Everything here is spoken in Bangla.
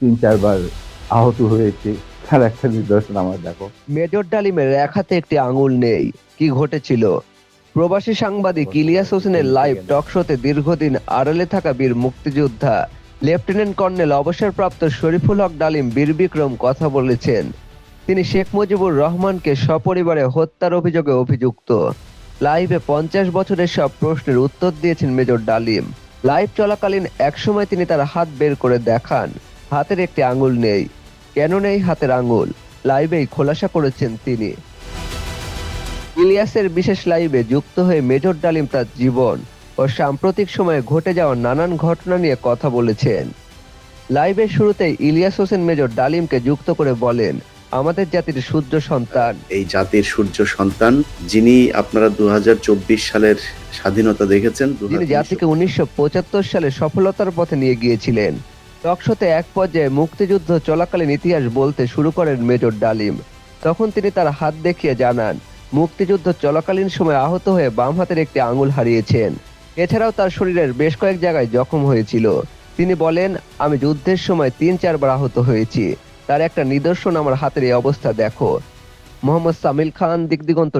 তিন চারবার আহত হয়েছে। তার একটা নিদর্শন আমার দেখো। মেজর ডালিমের হাতে একটি আঙুল নেই। কি ঘটেছিল? প্রবাসী সাংবাদিক ইলিয়াস হোসেনের লাইভ টক শোতে দীর্ঘদিন আড়ালে থাকা বীর মুক্তিযোদ্ধা লেফটেন্যান্ট কর্নেল অবসরপ্রাপ্ত শরীফুল হক ডালিম বীর বিক্রম কথা বলেছেন। তিনি শেখ মুজিবুর রহমানকে সপরিবারে হত্যার অভিযোগে অভিযুক্ত। লাইভে পঞ্চাশ বছরের সব প্রশ্নের উত্তর দিয়েছেন মেজর ডালিম। লাইভ চলাকালীন একসময় তিনি তার হাত বের করে দেখান। হাতের একটি আঙুল নেই। কেন নেই হাতের আঙুল? লাইভেই খোলাসা করেছেন তিনি। ইলিয়াসের বিশেষ লাইভে যুক্ত হয়ে মেজর ডালিম তার জীবন ও সাম্প্রতিক সময়ে ঘটে যাওয়া নানান ঘটনা নিয়ে কথা বলেছেন। লাইভের শুরুতেই ইলিয়াস হোসেন মেজর ডালিমকে যুক্ত করে বলেন আমাদের জাতির সূর্য সন্তান। এই জাতির সূর্য সন্তান যিনি আপনারা দু হাজার চব্বিশ সালের স্বাধীনতা দেখেছেন যিনি জাতিকে উনিশশো পঁচাত্তর সালে সফলতার পথে নিয়ে গিয়েছিলেন। টকশোতে এক পর্যায়ে মুক্তিযুদ্ধ চলাকালীন ইতিহাস বলতে শুরু করেন মেজর ডালিম। তখন তিনি তার হাত দেখিয়ে জানান, মুক্তিযুদ্ধ চলাকালীন সময় আহত হয়ে বাম হাতের একটি আঙুল হারিয়েছেন। এছাড়াও তার শরীরের বেশ কয়েক জায়গায় জখম হয়েছিল। তিনি বলেন, আমি যুদ্ধের সময় তিন চারবার আহত হয়েছি। তার একটা নিদর্শন আমার হাতের এই অবস্থা দেখো। মোহাম্মদ সামিল খান দিগদিগন্ত